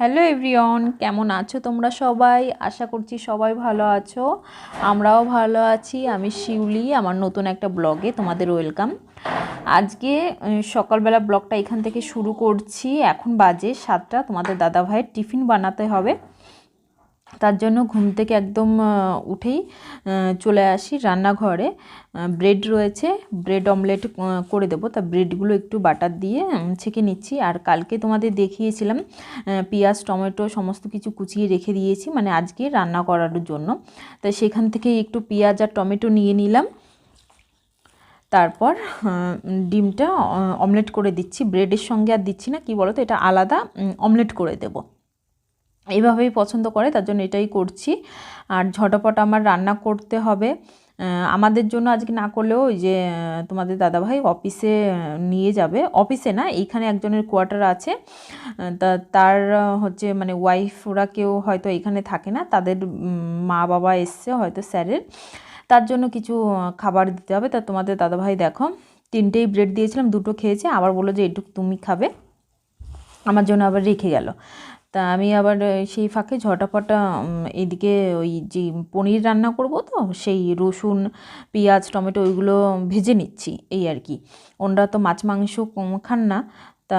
Hello everyone কেমন আছো তোমরা সবাই? আশা করছি সবাই ভালো আছো। আমরাও ভালো আছি। আমি শিউলি, আমার নতুন একটা ব্লগে তোমাদের ওয়েলকাম। আজকে সকালবেলা ব্লগটা এখান থেকে শুরু করছি। এখন বাজে সাতটা। তোমাদের দাদা ভাইয়ের টিফিন বানাতে হবে। তার জন্য ঘুম থেকে একদম উঠেই চলে আসি রান্নাঘরে। ব্রেড রয়েছে ব্রেড অমলেট করে দেবো। তা ব্রেডগুলো একটু বাটার দিয়ে ছেঁকে নিচ্ছি। আর কালকে তোমাদের দেখিয়েছিলাম পেঁয়াজ, টমেটো সমস্ত কিছু কুচিয়ে রেখে দিয়েছি মানে আজকে রান্না করার জন্য। তাই সেখান থেকে একটু পেঁয়াজ আর টমেটো নিয়ে নিলাম। তারপর ডিমটা অমলেট করে দিচ্ছি। ব্রেডের সঙ্গে আর দিচ্ছি না, কি বলো তো এটা আলাদা অমলেট করে দেবো। এইভাবেই পছন্দ করে, তার জন্য এটাই করছি। আর ঝটপট আমার রান্না করতে হবে। আমাদের জন্য আজকে না করলেও ওই যে তোমাদের দাদাভাই অফিসে নিয়ে যাবে। অফিসে না, এইখানে একজনের কোয়ার্টার আছে। তা, তার হচ্ছে মানে ওয়াইফ, ওরা কেউ হয়তো এখানে থাকে না। তাদের মা বাবা এসছে হয়তো স্যারের। তার জন্য কিছু খাবার দিতে হবে। তা তোমাদের দাদাভাই দেখো, তিনটেই ব্রেড দিয়েছিলাম, দুটো খেয়েছে। আবার বলল যে এটুকু তুমি খাবে। আমার জন্য আবার রেখে গেল। তা আমি আবার সেই ফাঁকে ঝটাপটা এদিকে ওই যে পনির রান্না করব তো, সেই রসুন, পেঁয়াজ, টমেটো ওইগুলো ভেজে নিচ্ছি, এই আর কি। ওনরা তো মাছ, মাংস খান না, তা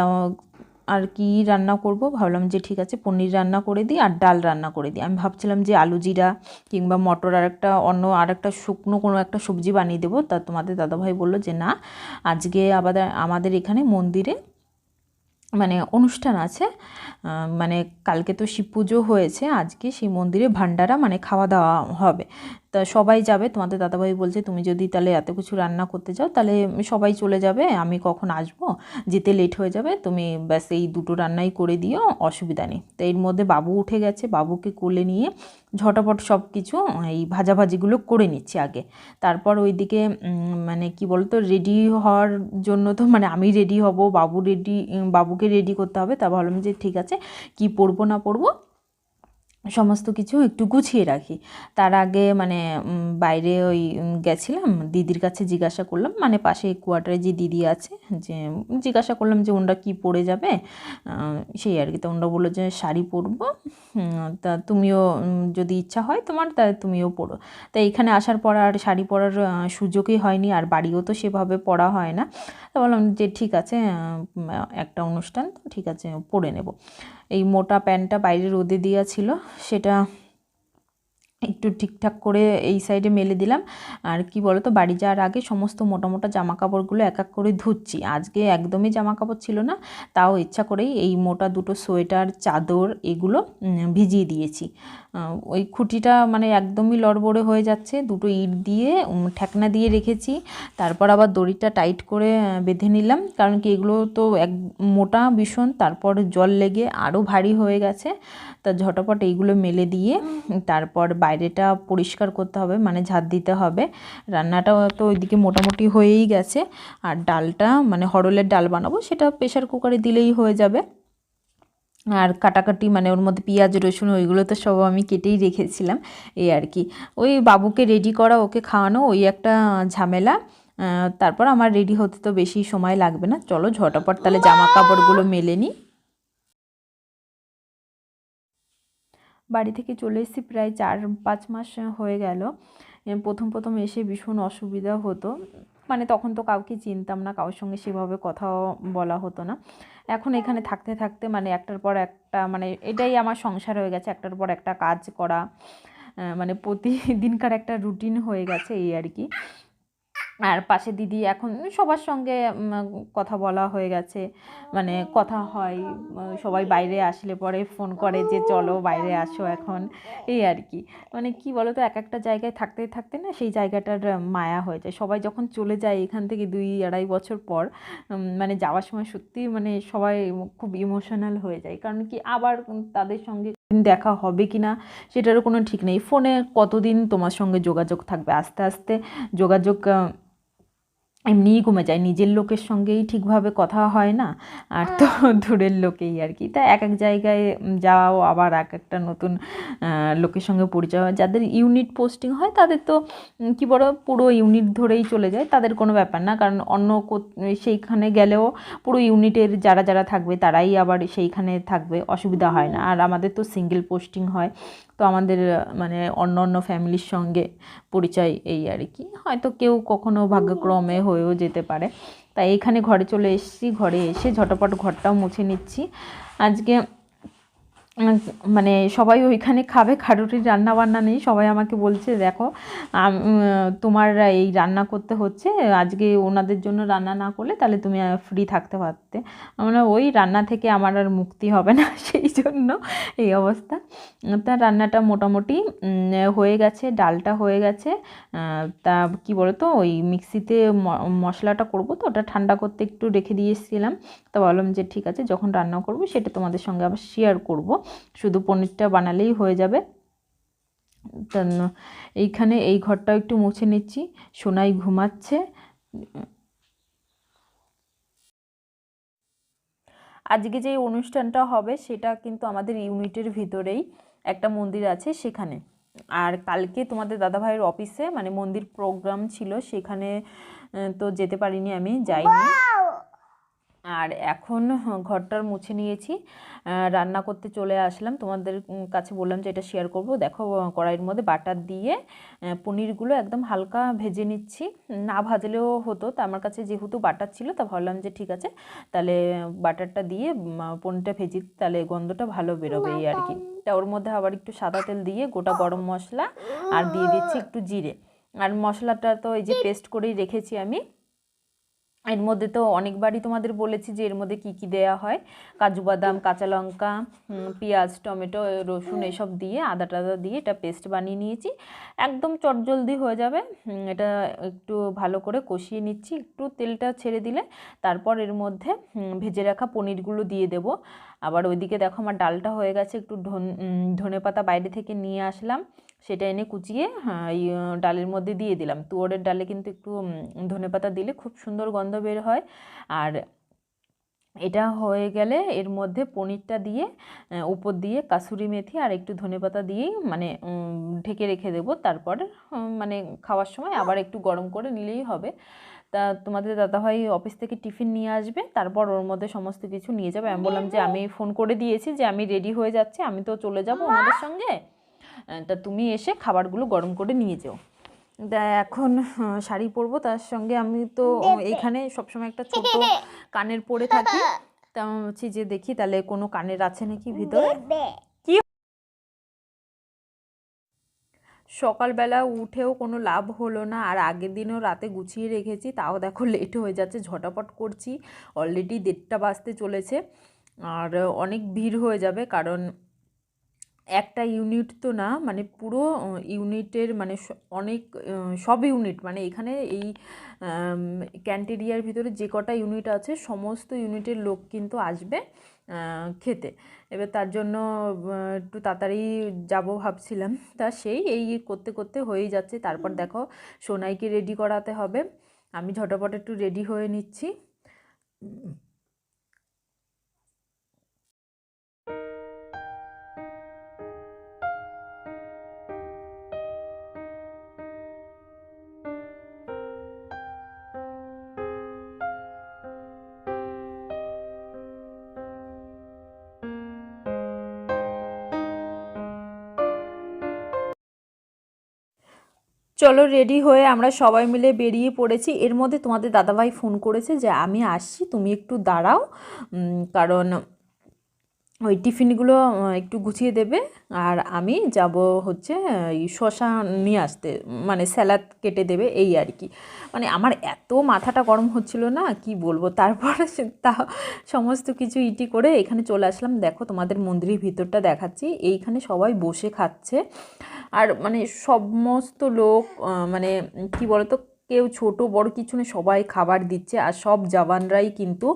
আর কি রান্না করব? ভাবলাম যে ঠিক আছে, পনির রান্না করে দিই আর ডাল রান্না করে দিই। আমি ভাবছিলাম যে আলু জিরা কিংবা মটর আর একটা অন্য আর একটা শুকনো কোনো একটা সবজি বানিয়ে দেবো। তা তোমাদের দাদাভাই বলল যে না, আজকে আবার আমাদের এখানে মন্দিরে মানে অনুষ্ঠান আছে মানে কালকে তো শিব পুজো হয়েছে, আজকে সেই মন্দিরে ভান্ডারা মানে খাওয়া দাওয়া হবে। তা সবাই যাবে। তোমাদের দাদাভাই বলছে, তুমি যদি তাহলে এত কিছু রান্না করতে চাও তাহলে সবাই চলে যাবে, আমি কখন আসব? যেতে লেট হয়ে যাবে, তুমি ব্যাস এই দুটো রান্নাই করে দিও, অসুবিধা নেই। তো এর মধ্যে বাবু উঠে গেছে, বাবুকে কোলে নিয়ে ঝটাপট সব কিছু এই ভাজাভাজিগুলো করে নিচ্ছি আগে। তারপর ওইদিকে মানে কি বলতো রেডি হওয়ার জন্য তো মানে আমি রেডি হব, বাবু রেডি বাবুকে রেডি করতে হবে। তা ভাবলাম যে ঠিক আছে, কি পরবো না পরবো? সমস্ত কিছু একটু গুছিয়ে রাখি। তার আগে মানে বাইরে ওই গেছিলাম, দিদির কাছে জিজ্ঞাসা করলাম মানে পাশে কোয়ার্টারে যে দিদি আছে, যে, জিজ্ঞাসা করলাম যে ওনরা কি পরে যাবে? সেই আর কি, তো ওনরা বলল যে শাড়ি পরবো। তা তুমিও যদি ইচ্ছা হয় তোমার, তা তুমিও পরো। তা এখানে আসার পর আর শাড়ি পরার সুযোগই হয়নি, আর বাড়িও তো সেভাবে পরা হয় না। তা বললাম যে ঠিক আছে একটা অনুষ্ঠান, তো ঠিক আছে, পরে নেব। এই মোটা প্যান্টটা বাইরে রোদে দেওয়া ছিল সেটা একটু ঠিকঠাক করে এই সাইডে মেলে দিলাম। আর কি বলো তো বাড়ি যাওয়ার আগে সমস্ত মোটা মোটা জামা কাপড়গুলো এক এক করে ধুচ্ছি। আজকে একদমই জামা কাপড় ছিল না, তাও ইচ্ছা করেই এই মোটা দুটো সোয়েটার, চাদর এগুলো ভিজিয়ে দিয়েছি। ওই খুঁটিটা মানে একদমই লড়বড়ে হয়ে যাচ্ছে। দুটো ইট দিয়ে ঠেকনা দিয়ে রেখেছি। তারপর আবার দড়িটা টাইট করে বেঁধে নিলাম। কারণ কি এগুলো তো এক, মোটা ভীষণ, তারপর জল লেগে আরও ভারী হয়ে গেছে। তা ঝটপট এইগুলো মেলে দিয়ে তারপর বাইরেটা পরিষ্কার করতে হবে মানে ঝাঁট দিতে হবে। রান্নাটাও তো ওইদিকে মোটামুটি হয়েই গেছে। আর ডালটা মানে হরলের ডাল বানাবো সেটা প্রেশার কুকারে দিলেই হয়ে যাবে। আর কাটাকাটি মানে ওর মধ্যে পেঁয়াজ রসুন ওইগুলো তো সব আমি কেটেই রেখেছিলাম এই আর কি। ওই বাবুকে রেডি করা ওকে খাওয়ানো ওই একটা ঝামেলা। তারপর আমার রেডি হতে তো বেশি সময় লাগবে না। চলো ঝটাপট তাহলে জামা কাপড়গুলো মেলে নিই। বাড়ি থেকে চলে এসেছি প্রায় চার, পাঁচ মাস হয়ে গেল। প্রথম প্রথম এসে ভীষণ অসুবিধা হতো। মানে তখন তো কাউকে চিনতাম না, কারোর সঙ্গে সেভাবে কথাও বলা হতো না। এখন এখানে থাকতে থাকতে মানে একটার পর একটা মানে এটাই আমার সংসার হয়ে গেছে, একটার পর একটা কাজ করা মানে প্রতিদিনকার একটা রুটিন হয়ে গেছে এই আর কি। আর পাশে দিদি এখন সবার সঙ্গে কথা বলা হয়ে গেছে। মানে কথা হয় সবাই বাইরে আসলে পরে ফোন করে যে, চলো বাইরে আসো এখন। এই আর কি। মানে কি বলো তো এক একটা জায়গায় থাকতে থাকতে না সেই জায়গাটার মায়া হয়ে যায়। সবাই যখন চলে যায় এখান থেকে দুই আড়াই বছর পর মানে যাওয়ার সময় সত্যি মানে সবাই খুব ইমোশনাল হয়ে যায়। কারণ কি আবার তাদের সঙ্গে দেখা হবে কি না, সেটারও কোনো ঠিক নেই। ফোনে কতদিন তোমার সঙ্গে যোগাযোগ থাকবে? আস্তে আস্তে যোগাযোগ এমনিই কমে যায়। নিজের লোকের সঙ্গেই ঠিকভাবে কথা হয় না। আর তো দূরের লোকেই আর কি। তা এক এক জায়গায় যাওয়াও আবার এক একটা নতুন লোকের সঙ্গে পরিচয় হয়। যাদের ইউনিট পোস্টিং হয় তাদের তো কি বড় পুরো ইউনিট ধরেই চলে যায়। তাদের কোনো ব্যাপার না। কারণ অন্য সেইখানে গেলেও পুরো ইউনিটের যারা যারা থাকবে তারাই আবার সেইখানে থাকবে। অসুবিধা হয় না। আর আমাদের তো সিঙ্গেল পোস্টিং হয়। তো আমাদের মানে অন্য অন্য ফ্যামিলির সঙ্গে পরিচয় এই আর কি। হয়তো কেউ কখনো ভাগ্যক্রমে হয়েও যেতে পারে। তাই এখানে ঘরে চলে এসেছি, ঘরে এসে ঝটপট ঘরটাও মুছে নিচ্ছি। আজকে মানে সবাই ওইখানে খাবে খারুটির রান্না বান্না নেই, সবাই আমাকে বলছে, দেখো তোমার এই রান্না করতে হচ্ছে, আজকে ওনাদের জন্য রান্না না করলে তাহলে তুমি ফ্রি থাকতে পারতে। আমরা, ওই রান্না থেকে আমার আর মুক্তি হবে না। সেই জন্য এই অবস্থা। তা রান্নাটা মোটামুটি হয়ে গেছে, ডালটা হয়ে গেছে। তা কি বলতো, ওই মিক্সিতে মশলাটা করব তো, ওটা ঠান্ডা করতে একটু রেখে দিয়ে এসেছিলাম। তা ভাবলাম যে, ঠিক আছে, যখন রান্না করব, সেটা তোমাদের সঙ্গে আবার শেয়ার করব। শুধু পনিরটা বানালেই হয়ে যাবে। এইখানে এই ঘরটাও একটু মুছে নিচ্ছি। সোনাই ঘুমাচ্ছে। আজকে যে অনুষ্ঠানটা হবে সেটা কিন্তু আমাদের ইউনিটের ভিতরেই একটা মন্দির আছে সেখানে। আর কালকে তোমাদের দাদাভাইয়ের অফিসে মানে মন্দির প্রোগ্রাম ছিল সেখানে তো যেতে পারিনি আমি, যাইনি। আর এখন ঘরটার মুছে নিয়েছি। রান্না করতে চলে আসলাম। তোমাদের কাছে বললাম যে এটা শেয়ার করব। দেখো কড়াইয়ের মধ্যে বাটার দিয়ে পনিরগুলো একদম হালকা ভেজে নিচ্ছি। না ভাজলেও হতো তা আমার কাছে যেহেতু বাটার ছিল তা ভাবলাম যে ঠিক আছে তাহলে বাটারটা দিয়ে পনিরটা ভেজি তাহলে গন্ধটা ভালো বেরোবে এই আর কি। তা ওর মধ্যে আবার একটু সাদা তেল দিয়ে গোটা গরম মশলা আর দিয়ে দিচ্ছি একটু জিরে। আর মশলাটা তো এই যে পেস্ট করেই রেখেছি আমি। এর মধ্যে তো অনেকবারই তোমাদের বলেছি যে এর মধ্যে কি কি দেয়া হয়। কাজু বাদাম, কাঁচা লঙ্কা পেঁয়াজ, টমেটো, রসুন এসব দিয়ে আদা টাদা দিয়ে এটা পেস্ট বানিয়ে নিয়েছি। একদম চটজলদি হয়ে যাবে। এটা একটু ভালো করে কষিয়ে নিচ্ছি। একটু তেলটা ছেড়ে দিলে তারপর এর মধ্যে ভেজে রাখা পনিরগুলো দিয়ে দেব। আবার ওইদিকে দেখো আমার ডালটা হয়ে গেছে। একটু ধন পাতা বাইরে থেকে নিয়ে আসলাম। সেটা এনে কুচিয়ে হ্যাঁ, এই ডালের মধ্যে দিয়ে দিলাম। তুয়োরের ডালে কিন্তু একটু ধনে পাতা দিলে খুব সুন্দর গন্ধ বের হয়। আর এটা হয়ে গেলে এর মধ্যে পনিরটা দিয়ে উপর দিয়ে কাসুরি মেথি আর একটু ধনেপাতা দিয়েই মানে ঢেকে রেখে দেবো। তারপর মানে খাওয়ার সময় আবার একটু গরম করে নিলেই হবে। তা তোমাদের দাদাভাই অফিস থেকে টিফিন নিয়ে আসবে তারপর ওর মধ্যে সমস্ত কিছু নিয়ে যাবে। আমি বললাম যে আমি ফোন করে দিয়েছি যে আমি রেডি হয়ে যাচ্ছি আমি তো চলে যাব ওনাদের সঙ্গে। তা তুমি এসে খাবারগুলো গরম করে নিয়ে যেও। তা এখন শাড়ি পরবো তার সঙ্গে আমি তো এইখানে সবসময় একটা ছোট কানের পরে থাকি। তা আমি ভাবছি যে দেখি তাহলে কোনো কানের আছে নাকি ভিতরে? সকালবেলা উঠেও কোনো লাভ হলো না আর আগের দিনও রাতে গুছিয়ে রেখেছি তাও দেখো লেট হয়ে যাচ্ছে ঝটাপট করছি অলরেডি দেড়টা বাজতে চলেছে আর অনেক ভিড় হয়ে যাবে কারণ একটা ইউনিট তো না মানে পুরো ইউনিটের মানে অনেক সব ইউনিট মানে এখানে এই ক্যান্টেরিয়ার ভিতরে যে কটা ইউনিট আছে সমস্ত ইউনিটের লোক কিন্তু আসবে খেতে। এবার তার জন্য একটু তাড়াতাড়ি যাব ভাবছিলাম তা সেই এই করতে করতে হয়েই যাচ্ছে। তারপর দেখো সোনাইকে রেডি করাতে হবে। আমি ঝটপট একটু রেডি হয়ে নিচ্ছি। চলো রেডি হয়ে আমরা সবাই মিলে বেরিয়ে পড়েছি। এর মধ্যে তোমাদের দাদাভাই ফোন করেছে যে, আমি আসছি, তুমি একটু দাঁড়াও। কারণ ওই টিফিনগুলো একটু গুছিয়ে দেবে। আর আমি যাব হচ্ছে শশা নিয়ে আসতে মানে স্যালাদ কেটে দেবে, এই আর কি। মানে আমার এত মাথাটা গরম হচ্ছিল না, কি বলব? তারপরে তা সমস্ত কিছু ইটি করে এখানে চলে আসলাম। দেখো তোমাদের মন্দিরের ভিতরটা দেখাচ্ছি। এইখানে সবাই বসে খাচ্ছে। আর মানে সমস্ত লোক মানে কি বলতো কেউ ছোট, বড় কিছু সবাই খাবার দিচ্ছে। আর সব জওয়ানরাই কিন্তু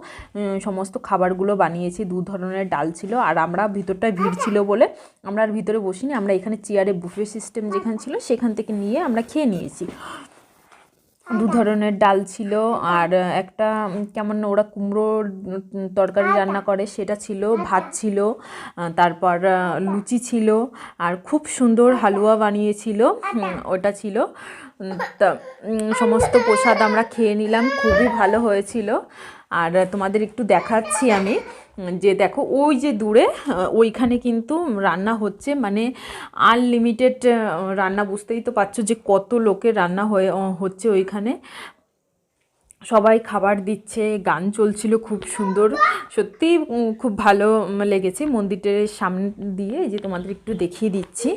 সমস্ত খাবারগুলো বানিয়েছে। দু ধরনের ডাল ছিল, আর আমরা ভিতরটায় ভিড় ছিল বলে আমরা আর ভিতরে বসিনি। আমরা এখানে চেয়ারে বুফে সিস্টেম যেখানে ছিল, সেখান থেকে নিয়ে আমরা খেয়ে নিয়েছি। দু ধরনের ডাল ছিল, আর একটা, কেমন ওরা কুমড়োর তরকারি রান্না করে, সেটা ছিল, ভাত ছিল তারপর লুচি ছিল, আর খুব সুন্দর হালুয়া বানিয়েছিল ওটা ছিল। সমস্ত প্রসাদ আমরা খেয়ে নিলাম, খুবই ভালো হয়েছিল। আর তোমাদের একটু দেখাচ্ছি আমি, যে দেখো, ওই যে দূরে ওইখানে কিন্তু রান্না হচ্ছে মানে আনলিমিটেড রান্না, বুঝতেই তো পারছ যে কত লোকের রান্না হয়ে হচ্ছে ওইখানে। সবাই খাবার দিচ্ছে, গান চলছিল, খুব সুন্দর, সত্যি খুব ভালো লেগেছে। মন্দিরের সামনে দিয়ে যে তোমাদের একটু দেখিয়ে দিচ্ছি।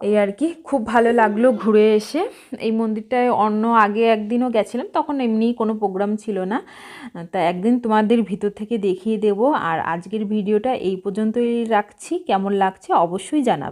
এই আর কি, খুব ভালো লাগল ঘুরে এসে। এই মন্দিরটায় অন্য আগে একদিনও গেছিলাম, তখন এমনি কোনো প্রোগ্রাম ছিল না। তা একদিন তোমাদের ভিতর থেকে দেখিয়ে দেব, আর আজকের ভিডিওটা এই পর্যন্তই রাখছি। কেমন লাগছে অবশ্যই জানাবে।